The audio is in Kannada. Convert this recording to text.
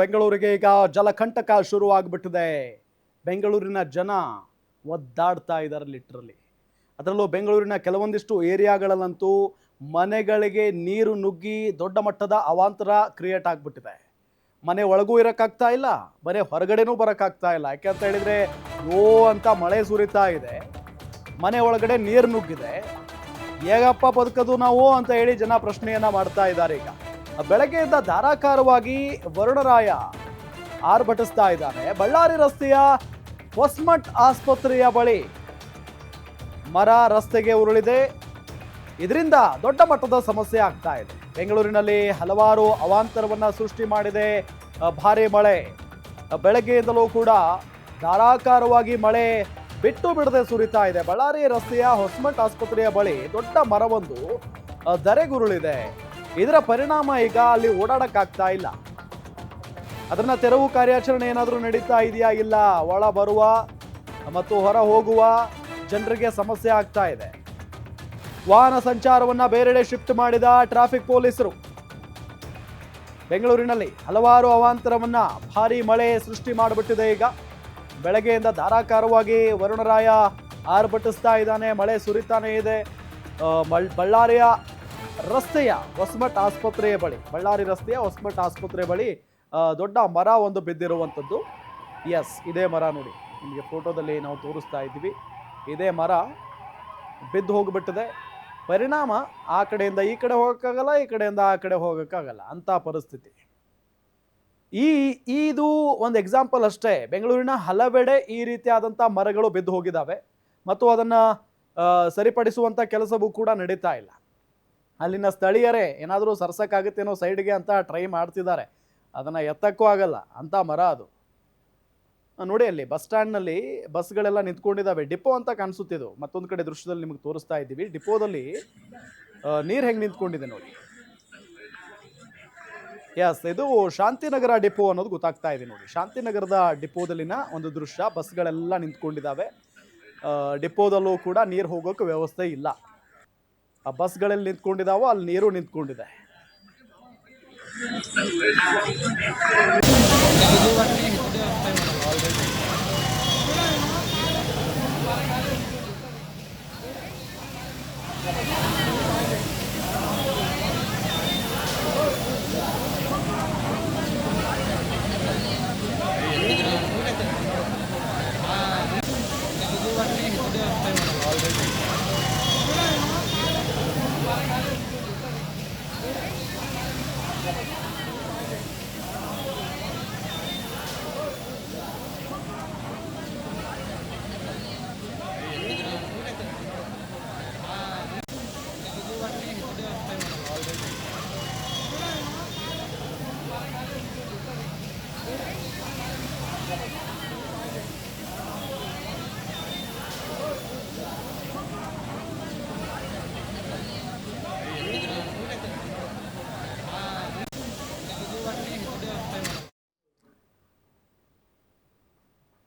ಬೆಂಗಳೂರಿಗೆ ಈಗ ಜಲಕಂಟಕ ಶುರುವಾಗ್ಬಿಟ್ಟಿದೆ. ಬೆಂಗಳೂರಿನ ಜನ ಒದ್ದಾಡ್ತಾ ಇದ್ದಾರೆ ಲಿಟ್ರಲಿ. ಅದರಲ್ಲೂ ಬೆಂಗಳೂರಿನ ಕೆಲವೊಂದಿಷ್ಟು ಏರಿಯಾಗಳಲ್ಲಂತೂ ಮನೆಗಳಿಗೆ ನೀರು ನುಗ್ಗಿ ದೊಡ್ಡ ಮಟ್ಟದ ಅವಾಂತರ ಕ್ರಿಯೇಟ್ ಆಗಿಬಿಟ್ಟಿದೆ. ಮನೆ ಒಳಗೂ ಇರೋಕ್ಕಾಗ್ತಾ ಇಲ್ಲ, ಮನೆ ಹೊರಗಡೆನೂ ಬರೋಕ್ಕಾಗ್ತಾ ಇಲ್ಲ. ಯಾಕೆ ಅಂತ ಹೇಳಿದರೆ, ಓ ಅಂತ ಮಳೆ ಸುರಿತಾ ಇದೆ, ಮನೆ ಒಳಗಡೆ ನೀರು ನುಗ್ಗಿದೆ. ಹೇಗಪ್ಪ ಬದುಕೋದು ನಾವು ಅಂತ ಹೇಳಿ ಜನ ಪ್ರಶ್ನೆಯನ್ನು ಮಾಡ್ತಾ ಇದ್ದಾರೆ ಈಗ. ಬೆಳಗ್ಗೆಯಿಂದ ಧಾರಾಕಾರವಾಗಿ ವರುಣರಾಯ ಆರ್ಭಟಿಸ್ತಾ ಇದ್ದಾನೆ. ಬಳ್ಳಾರಿ ರಸ್ತೆಯ ಹೊಸ್ಮಠ್ ಆಸ್ಪತ್ರೆಯ ಬಳಿ ಮರ ರಸ್ತೆಗೆ ಉರುಳಿದೆ. ಇದರಿಂದ ದೊಡ್ಡ ಮಟ್ಟದ ಸಮಸ್ಯೆ ಆಗ್ತಾ ಇದೆ. ಬೆಂಗಳೂರಿನಲ್ಲಿ ಹಲವಾರು ಅವಾಂತರವನ್ನ ಸೃಷ್ಟಿ ಮಾಡಿದೆ. ಭಾರಿ ಮಳೆ. ಬೆಳಗ್ಗೆಯಿಂದಲೂ ಕೂಡ ಧಾರಾಕಾರವಾಗಿ ಮಳೆ ಬಿಟ್ಟು ಬಿಡದೆ ಸುರಿತಾ ಇದೆ. ಬಳ್ಳಾರಿ ರಸ್ತೆಯ ಹೊಸ್ಮಠ್ ಆಸ್ಪತ್ರೆಯ ಬಳಿ ದೊಡ್ಡ ಮರವೊಂದು ಧರೆಗುರುಳಿದೆ. ಇದರ ಪರಿಣಾಮ ಈಗ ಅಲ್ಲಿ ಓಡಾಡಕ್ಕಾಗ್ತಾ ಇಲ್ಲ. ಅದನ್ನ ತೆರವು ಕಾರ್ಯಾಚರಣೆ ಏನಾದರೂ ನಡೀತಾ ಇದೆಯಾ? ಇಲ್ಲ. ಒಳ ಬರುವ ಮತ್ತು ಹೊರ ಹೋಗುವ ಜನರಿಗೆ ಸಮಸ್ಯೆ ಆಗ್ತಾ ಇದೆ. ವಾಹನ ಸಂಚಾರವನ್ನ ಬೇರೆಡೆ ಶಿಫ್ಟ್ ಮಾಡಿದ ಟ್ರಾಫಿಕ್ ಪೊಲೀಸರು. ಬೆಂಗಳೂರಿನಲ್ಲಿ ಹಲವಾರು ಅವಾಂತರವನ್ನ ಭಾರಿ ಮಳೆ ಸೃಷ್ಟಿ ಮಾಡಿಬಿಟ್ಟಿದೆ ಈಗ. ಬೆಳಗ್ಗೆಯಿಂದ ಧಾರಾಕಾರವಾಗಿ ವರುಣರಾಯ ಆರ್ಭಟಿಸ್ತಾ ಇದ್ದಾನೆ. ಮಳೆ ಸುರಿತಾನೆ ಇದೆ. ಬಳ್ಳಾರಿಯ ರಸ್ತೆಯ ಹೊಸಮಠ ಆಸ್ಪತ್ರೆಯ ಬಳಿ, ಬಳ್ಳಾರಿ ರಸ್ತೆಯ ಹೊಸಮಠ ಆಸ್ಪತ್ರೆ ಬಳಿ ದೊಡ್ಡ ಮರ ಒಂದು ಬಿದ್ದಿರುವಂಥದ್ದು. ಎಸ್ ಇದೇ ಮರ ನೋಡಿ. ನಿಮಗೆ ಫೋಟೋದಲ್ಲಿ ನಾವು ತೋರಿಸ್ತಾ ಇದ್ದೀವಿ. ಇದೇ ಮರ ಬಿದ್ದು ಹೋಗಿಬಿಟ್ಟಿದೆ. ಪರಿಣಾಮ ಆ ಕಡೆಯಿಂದ ಈ ಕಡೆ ಹೋಗೋಕ್ಕಾಗಲ್ಲ, ಈ ಕಡೆಯಿಂದ ಆ ಕಡೆ ಹೋಗೋಕ್ಕಾಗಲ್ಲ. ಅಂಥ ಪರಿಸ್ಥಿತಿ. ಈ, ಇದು ಒಂದು ಎಕ್ಸಾಂಪಲ್ ಅಷ್ಟೇ. ಬೆಂಗಳೂರಿನ ಹಲವೆಡೆ ಈ ರೀತಿಯಾದಂಥ ಮರಗಳು ಬಿದ್ದು ಹೋಗಿದ್ದಾವೆ. ಮತ್ತು ಅದನ್ನು ಸರಿಪಡಿಸುವಂಥ ಕೆಲಸವೂ ಕೂಡ ನಡೀತಾ ಇಲ್ಲ. ಅಲ್ಲಿನ ಸ್ಥಳೀಯರೇ ಏನಾದರೂ ಸರ್ಸಕ್ಕಾಗುತ್ತೇನೋ ಸೈಡ್ಗೆ ಅಂತ ಟ್ರೈ ಮಾಡ್ತಿದ್ದಾರೆ. ಅದನ್ನು ಎತ್ತಕ್ಕೂ ಆಗಲ್ಲ ಅಂಥ ಮರ ಅದು. ನೋಡಿ ಅಲ್ಲಿ ಬಸ್ ಸ್ಟ್ಯಾಂಡ್ನಲ್ಲಿ ಬಸ್ಗಳೆಲ್ಲ ನಿಂತ್ಕೊಂಡಿದ್ದಾವೆ ಡಿಪೋ ಅಂತ ಕಾಣಿಸುತ್ತಿದ್ದು. ಮತ್ತೊಂದು ಕಡೆ ದೃಶ್ಯದಲ್ಲಿ ನಿಮಗೆ ತೋರಿಸ್ತಾ ಇದ್ದೀವಿ. ಡಿಪೋದಲ್ಲಿ ನೀರು ಹೆಂಗೆ ನಿಂತ್ಕೊಂಡಿದೆ ನೋಡಿ. ಎಸ್ ಇದು ಶಾಂತಿನಗರ ಡಿಪೋ ಅನ್ನೋದು ಗೊತ್ತಾಗ್ತಾ ಇದೆ ನೋಡಿ. ಶಾಂತಿನಗರದ ಡಿಪೋದಲ್ಲಿನ ಒಂದು ದೃಶ್ಯ. ಬಸ್ಗಳೆಲ್ಲ ನಿಂತ್ಕೊಂಡಿದ್ದಾವೆ ಡಿಪೋದಲ್ಲೂ ಕೂಡ ನೀರು ಹೋಗೋಕ್ಕೆ ವ್ಯವಸ್ಥೆ ಇಲ್ಲ. ಆ ಬಸ್ಗಳಲ್ಲಿ ನಿಂತ್ಕೊಂಡಿದಾವೋ ಅಲ್ಲಿ ನೀರು ನಿಂತ್ಕೊಂಡಿದೆ.